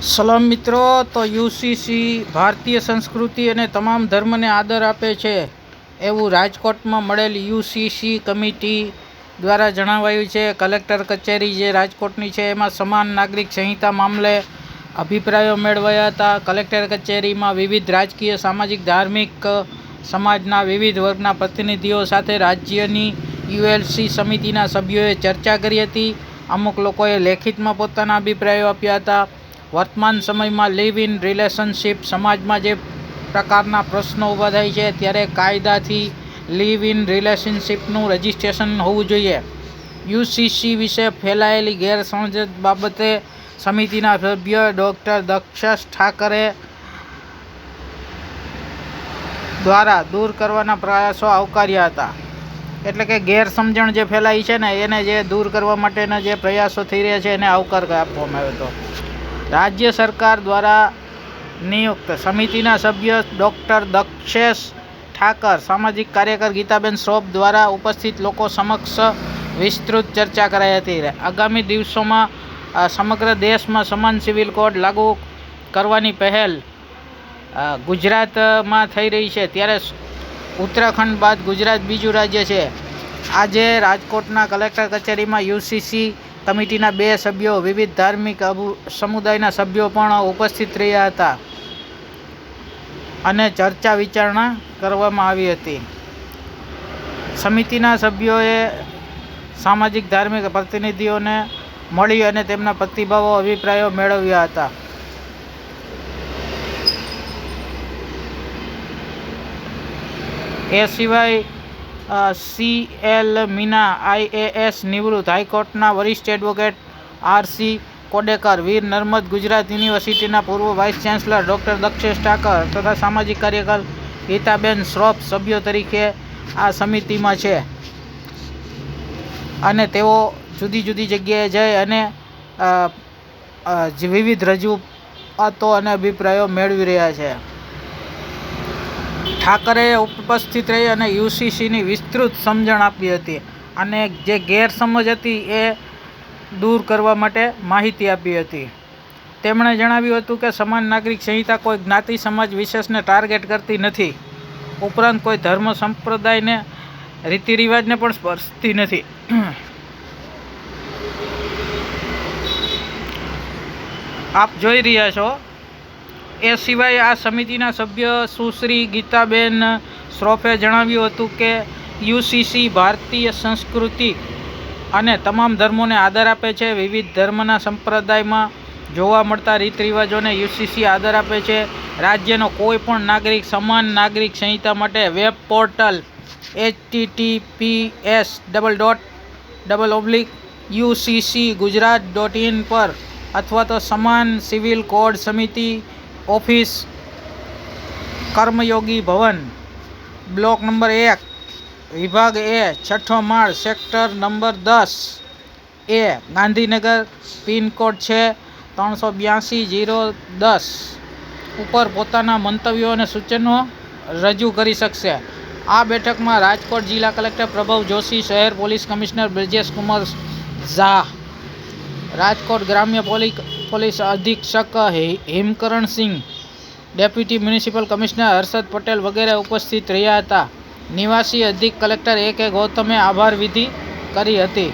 સલામ મિત્રો, તો યુસીસી ભારતીય સંસ્કૃતિ અને તમામ ધર્મને આદર આપે છે એવું રાજકોટમાં મળેલ યુસીસી કમિટી દ્વારા જણાવાયું છે. કલેક્ટર કચેરી જે રાજકોટની છે, એમાં સમાન નાગરિક સંહિતા મામલે અભિપ્રાયો મેળવાયા હતા. કલેક્ટર કચેરીમાં વિવિધ રાજકીય, સામાજિક, ધાર્મિક સમાજના વિવિધ વર્ગના પ્રતિનિધિઓ સાથે રાજ્યની યુએલસી સમિતિના સભ્યોએ ચર્ચા કરી હતી. અમુક લોકોએ લેખિતમાં પોતાના અભિપ્રાયો આપ્યા હતા. વર્તમાન સમયમાં લિવ ઇન રિલેશનશીપ સમાજમાં જે પ્રકારના પ્રશ્નો ઊભા થાય છે, ત્યારે કાયદાથી લિવ ઇન રિલેશનશીપનું રજિસ્ટ્રેશન હોવું જોઈએ. યુસીસી વિશે ફેલાયેલી ગેરસમજ બાબતે સમિતિના સભ્ય ડૉક્ટર દક્ષસ ઠાકરે દ્વારા દૂર કરવાના પ્રયાસો આવકાર્યા હતા. એટલે કે ગેરસમજણ જે ફેલાઈ છે ને, એને જે દૂર કરવા માટેના જે પ્રયાસો થઈ રહ્યા છે, એને આવકાર આપવામાં આવ્યો હતો. રાજ્ય સરકાર દ્વારા નિયુક્ત સમિતિના સભ્ય ડૉક્ટર દક્ષેશ ઠાકર, સામાજિક કાર્યકર ગીતાબેન શ્રોફ દ્વારા ઉપસ્થિત લોકો સમક્ષ વિસ્તૃત ચર્ચા કરાઈ હતી. આગામી દિવસોમાં સમગ્ર દેશમાં સમાન સિવિલ કોડ લાગુ કરવાની પહેલ ગુજરાતમાં થઈ રહી છે. ત્યારે ઉત્તરાખંડ બાદ ગુજરાત બીજું રાજ્ય છે. આજે રાજકોટના કલેક્ટર કચેરીમાં યુસીસી કમિટીના બે સભ્યો, વિવિધ ધાર્મિક સમુદાયના સભ્યો પણ ઉપસ્થિત રહ્યા હતા અને ચર્ચા વિચારણા કરવામાં આવી હતી. સમિતિના સભ્યોએ સામાજિક, ધાર્મિક પ્રતિનિધિઓને મળી અને તેમના પ્રતિભાવો, અભિપ્રાયો મેળવ્યા હતા. એ સિવાય સી એલ મીના આઈએએસ નિવૃત્ત હાઈકોર્ટના વરિષ્ઠ advocate R C Kodekar, Veer Narmad Gujarat યુનિવર્સિટીના પૂર્વ vice chancellor doctor Dakshesh Thakar તથા સામાજિક કાર્યકર ગીતાબેન શ્રોફ સભ્યો તરીકે આ સમિતિમાં છે. અને તેઓ જુદી જુદી જગ્યાએ જઈ અને વિવિધ રજૂઆતો અને અભિપ્રાયો મેળવી રહ્યા છે. ઠાકરે ઉપસ્થિત રહી અને યુસીસીની વિસ્તૃત સમજણ આપી હતી અને જે ગેરસમજ હતી એ દૂર કરવા માટે માહિતી આપી હતી. તેમણે જણાવ્યું હતું કે સમાન નાગરિક સંહિતા કોઈ જ્ઞાતિ સમાજ વિશેષને ટાર્ગેટ કરતી નથી. ઉપરાંત કોઈ ધર્મ સંપ્રદાયને રીતિ રિવાજને પણ સ્પર્શતી નથી. આપ જોઈ રહ્યા છો એ સિવાય આ સમિતિના સભ્ય સુશ્રી ગીતાબેન શ્રોફે જણાવ્યું હતું કે યુસીસી ભારતીય સંસ્કૃતિ અને તમામ ધર્મોને આદર આપે છે. વિવિધ ધર્મના સંપ્રદાયમાં જોવા મળતા રીત રિવાજોને યુસીસી આદર આપે છે. રાજ્યનો કોઈ પણ નાગરિક સમાન નાગરિક સંહિતા માટે web portal HTTPS double dot double oblique UCC Gujarat dot in પર અથવા તો સમાન સિવિલ કોડ સમિતિ office, Karmayogi Bhavan, block number એક, વિભાગ એ, છઠ્ઠો માળ, સેક્ટર નંબર દસ, એ, ગાંધીનગર, પિનકોડ છે ત્રણસો બ્યાસી જીરો દસ. ઉપર પોતાના મંતવ્યો અને સૂચનો રજૂ કરી શકશે. આ બેઠકમાં રાજકોટ જિલ્લા કલેક્ટર પ્રભવ જોશી, શહેર પોલીસ કમિશનર બ્રજેશ કુમાર ઝા, રાજકોટ ગ્રામ્ય પોલી પોલીસ અધિક્ષક Hemkaran Singh, deputy municipal commissioner Harshad Patel વગેરે ઉપસ્થિત રહ્યા હતા. નિવાસી અધિક કલેક્ટર એ કે ગૌતમે આભાર વિધિ કરી હતી.